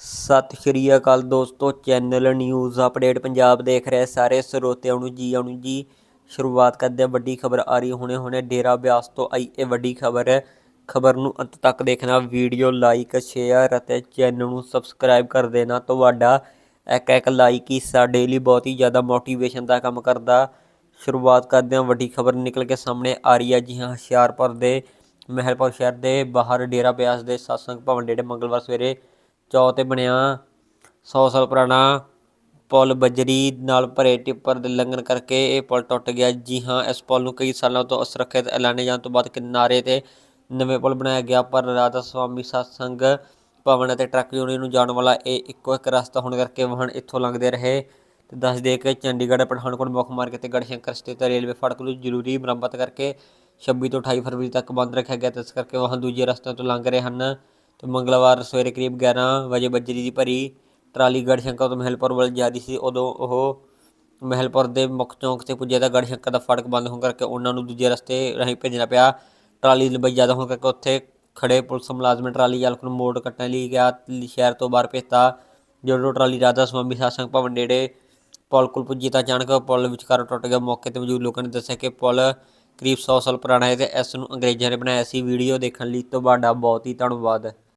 ਸਤਿ ਸ਼੍ਰੀ ਅਕਾਲ ਦੋਸਤੋ, channel news update Punjab ਦੇਖ ਰਹੇ ਸਾਰੇ ਸਰੋਤਿਆਂ ਨੂੰ ਜੀ, ਆਉਣ ਨੂੰ ਜੀ। ਸ਼ੁਰੂਆਤ ਕਰਦੇ ਹਾਂ, ਵੱਡੀ ਖਬਰ ਆ ਰਹੀ ਹੁਣੇ ਹੁਣੇ ਡੇਰਾ ਬਿਆਸ ਤੋਂ ਆਈ ਇਹ ਵੱਡੀ ਖਬਰ ਹੈ। ਖਬਰ ਨੂੰ ਅੰਤ ਤੱਕ ਦੇਖਣਾ, ਵੀਡੀਓ ਲਾਈਕ, ਸ਼ੇਅਰ ਅਤੇ ਚੈਨਲ ਨੂੰ ਸਬਸਕ੍ਰਾਈਬ ਕਰ ਦੇਣਾ। ਤੁਹਾਡਾ ਇੱਕ ਇੱਕ ਲਾਈਕ ਹੀ ਸਾਡੇ ਲਈ ਬਹੁਤ ਹੀ ਜ਼ਿਆਦਾ ਮੋਟੀਵੇਸ਼ਨ ਦਾ ਕੰਮ ਕਰਦਾ। ਸ਼ੁਰੂਆਤ ਕਰਦੇ ਹਾਂ, ਵੱਡੀ ਖਬਰ ਨਿਕਲ ਕੇ ਸਾਹਮਣੇ ਆ ਰਹੀ ਹੈ ਜੀ ਹਾਂ, ਹੁਸ਼ਿਆਰਪੁਰ ਦੇ ਮਹਿਲਪੁਰ ਸ਼ਹਿਰ ਦੇ ਬਾਹਰ ਡੇਰਾ ਬਿਆਸ ਦੇ ਸਤਸੰਗ ਭਵਨ, ਜਿਹੜੇ ਮੰਗਲਵਾਰ ਸਵੇਰੇ ਚੌ ਤੇ ਬਣਿਆ 100 ਸਾਲ ਪੁਰਾਣਾ, ਪੁਲ ਬਜਰੀ ਨਾਲ ਭਰੇ ਟਿੱਪਰ ਦੇ ਲੰਘਣ ਕਰਕੇ ਇਹ ਪੁਲ ਟੁੱਟ ਗਿਆ। ਜੀ ਹਾਂ, ਇਸ ਪੁਲ ਨੂੰ ਕਈ ਸਾਲਾਂ ਤੋਂ ਅਸੁਰੱਖਿਅਤ ਐਲਾਨੇ ਜਾਣ ਤੋਂ ਬਾਅਦ ਕਿਨਾਰੇ ਤੇ ਨਵੇਂ ਪੁਲ ਬਣਾਇਆ ਗਿਆ, ਪਰ ਰਾਧਾ ਸਵਾਮੀ ਸਤਸੰਗ ਭਵਨ ਅਤੇ ਟਰੱਕ ਯੂਨੀਅਨ ਨੂੰ ਜਾਣ ਵਾਲਾ ਇਹ ਇੱਕੋ ਇੱਕ ਰਸਤਾ ਹੋਣ ਕਰਕੇ ਵਾਹਨ ਇੱਥੋਂ ਲੰਘਦੇ ਰਹੇ। ਤੇ ਦੱਸ ਦੇ ਕਿ ਚੰਡੀਗੜ੍ਹ, ਪਠਾਨਕੋਟ, ਮੁੱਖ ਮਾਰਗ ਤੇ ਗੜਸ਼ੰਕਰ ਸਥਿਤ ਰੇਲਵੇ ਫਾਟਕ ਨੂੰ ਜ਼ਰੂਰੀ ਮੁਰੰਮਤ ਕਰਕੇ 26 ਤੋਂ 28 ਫਰਵਰੀ ਤੱਕ ਬੰਦ ਰੱਖਿਆ ਗਿਆ ਤੇ ਇਸ ਕਰਕੇ ਵਾਹਨ ਦੂਜੇ ਰਸਤਿਆਂ ਤੋਂ ਲੰਘ ਰਹੇ ਹਨ। ਤੇ ਮੰਗਲਵਾਰ ਸਵੇਰੇ ਕਰੀਬ 11 ਵਜੇ ਬੱਜਰੀ ਦੀ ਭਰੀ ਟਰਾਲੀ ਗੜਸ਼ੰਕਰ ਤੋਂ ਮਹਿਲਪੁਰ ਵੱਲ ਜਾ ਰਹੀ ਸੀ। ਉਦੋਂ ਉਹ ਮਹਿਲਪੁਰ ਦੇ ਮੁੱਖ ਚੌਂਕ ਤੇ ਪੁੱਜੇ ਤਾਂ ਗੜਸ਼ੰਕਰ ਦਾ ਫਾਟਕ ਬੰਦ ਹੋਣ ਕਰਕੇ ਉਹਨਾਂ ਨੂੰ ਦੂਜੇ ਰਸਤੇ ਰਾਹੀਂ ਭੇਜਣਾ ਪਿਆ। ਟਰਾਲੀ ਦੀ ਲੰਬਾਈ ਜ਼ਿਆਦਾ ਹੋਣ ਕਰਕੇ ਉੱਥੇ ਖੜੇ ਪੁਲਿਸ ਮੁਲਾਜ਼ਮ ਟਰਾਲੀ ਚਾਲਕ ਨੂੰ ਮੋੜ ਕੱਟਣ ਲਈ ਗਿਆ। ਸ਼ਹਿਰ ਤੋਂ ਬਾਹਰ ਭੇਜਤਾ। ਜਦੋਂ ਟਰਾਲੀ ਰਾਧਾ ਸਵਾਮੀ ਸਾਸੰਗ ਭਵਨ ਨੇੜੇ ਪੁਲ ਕੋਲ ਪੁੱਜੀ ਤਾਂ ਅਚਾਨਕ ਪੁਲ ਵਿਚਕਾਰ ਟੁੱਟ ਗਿਆ। ਮੌਕੇ ਤੇ ਮੌਜੂਦ ਲੋਕਾਂ ਨੇ ਦੱਸਿਆ ਕਿ ਪੁਲ ਕਰੀਬ 100 ਸਾਲ ਪੁਰਾਣਾ ਹੈ ਤੇ ਇਸ ਨੂੰ ਅੰਗਰੇਜ਼ਾਂ ਨੇ ਬਣਾਇਆ ਸੀ। ਵੀਡੀਓ ਦੇਖਣ ਲਈ ਤੁਹਾਡਾ ਬਹੁਤ ਹੀ ਧੰਨਵਾਦ।